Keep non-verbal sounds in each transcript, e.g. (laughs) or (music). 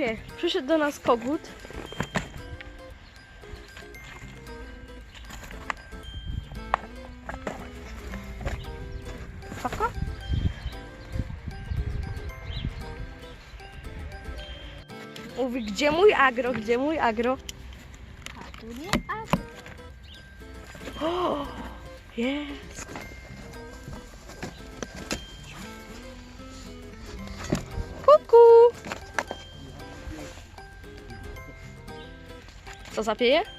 Patrzcie, przyszedł do nas kogut. Paka? Mówi, gdzie mój agro, gdzie mój agro? A tu nie, a tu. O, jest. Co zapieje? (gasps)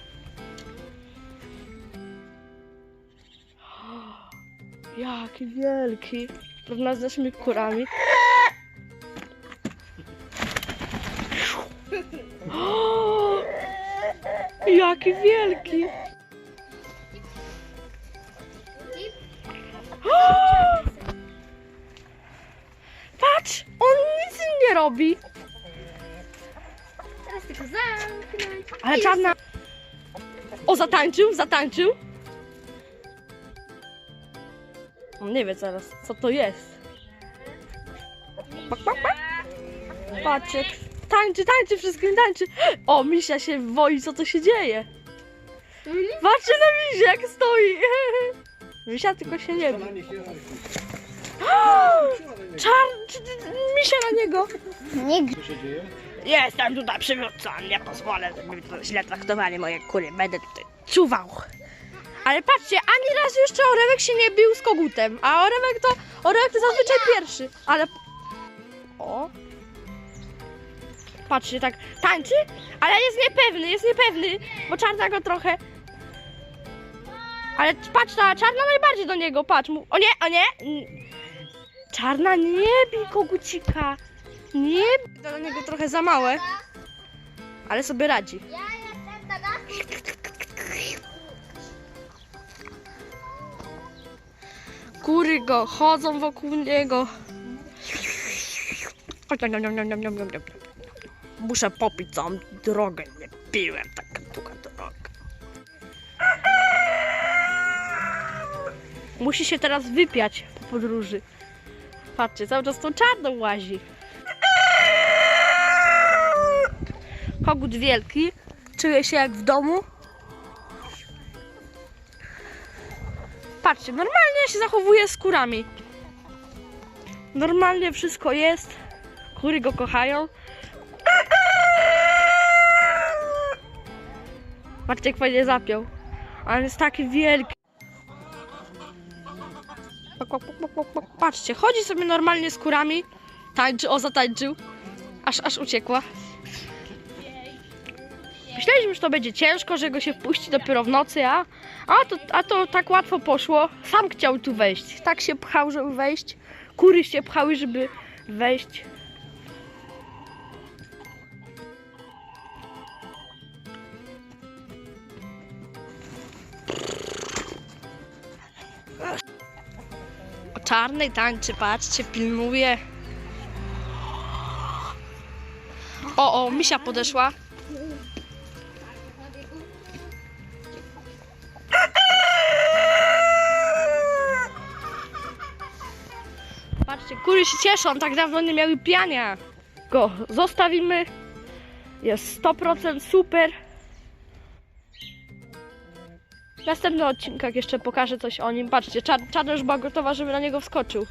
Jaki wielki. Równa z naszymi kurami. O, (gasps) Jaki wielki. (gasps) Patrz, on nic nie robi. Teraz tylko zamknąć. Ale czarna. O, zatańczył, zatańczył. On nie wie teraz, co to jest. Pak, pak, pak. Patrzcie, tańczy, tańczy, wszystkim tańczy. O, misia się boi, co to się dzieje. Patrzcie na misię, jak stoi. (laughs) Misia tylko się nie boi. (gasps) Czar... Misia na niego. Nie Co się dzieje? Jestem tutaj przywódcą, nie pozwolę, żeby źle traktowali moje kury. Będę tutaj czuwał. Ale patrzcie, ani razu jeszcze Oremek się nie bił z kogutem. A Oremek to, Oremek to zazwyczaj pierwszy. Ale... O. Patrzcie, tak tańczy, ale jest niepewny, jest niepewny, bo czarna go trochę... Ale patrz, ta czarna najbardziej do niego, patrz mu. O nie, o nie! Czarna nie bij kogucika. Nie, to dla niego trochę za małe, ale sobie radzi. Ja jestem tata. Kury go chodzą wokół niego. Muszę popić całą drogę. Nie piłem taka długa droga. Musi się teraz wypiać po podróży. Patrzcie, cały czas tą czarną łazi. Kogut wielki. Czuje się jak w domu. Patrzcie, normalnie się zachowuje z kurami. Normalnie wszystko jest. Kury go kochają. (laughs) Patrzcie, jak fajnie zapiął. Ale jest taki wielki. Patrzcie, chodzi sobie normalnie z kurami. Tańczy, o zatańczył. Aż, aż uciekła. Myśleliśmy, że to będzie ciężko, że go się wpuści dopiero w nocy, a, a, to, a to tak łatwo poszło. Sam chciał tu wejść. Tak się pchał, żeby wejść. Kury się pchały, żeby wejść. O czarnej tańczy, patrzcie, pilnuje. O, o, misia podeszła. Kury się cieszą, tak dawno nie miały piania. Go zostawimy. Jest 100% super. W następnych odcinkach jeszcze pokażę coś o nim. Patrzcie, czar czarna już była gotowa, żeby na niego wskoczył.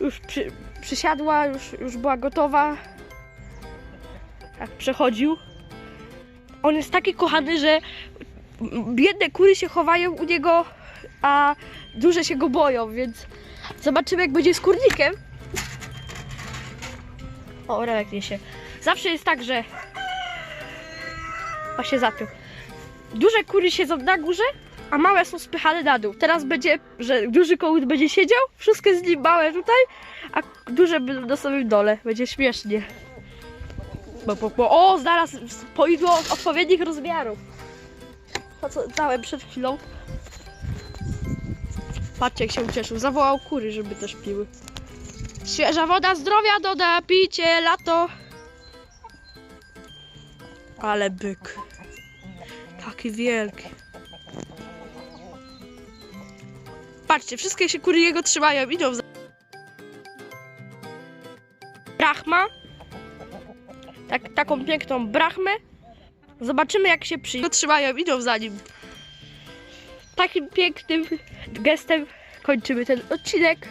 Już przy, przysiadła, już, już była gotowa. Jak przechodził. On jest taki kochany, że biedne kury się chowają u niego, a duże się go boją, więc zobaczymy jak będzie z kurnikiem. O, Remek niesie. Zawsze jest tak, że... O, się zapiął. Duże kury siedzą na górze, a małe są spychane na dół. Teraz będzie, że duży kołut będzie siedział, wszystko jest z nim małe tutaj, a duże będą na samym dole. Będzie śmiesznie. Bo, bo, bo, o, zaraz poidło odpowiednich rozmiarów. To co dałem przed chwilą. Patrzcie jak się ucieszył. Zawołał kury, żeby też piły. Świeża woda zdrowia doda, picie, lato. Ale byk. Taki wielki. Patrzcie, wszystkie się kury jego trzymają, idą za... brachma. Tak, taką piękną brachmę. Zobaczymy jak się przyjdzie. Trzymają, idą za nim. Takim pięknym gestem kończymy ten odcinek.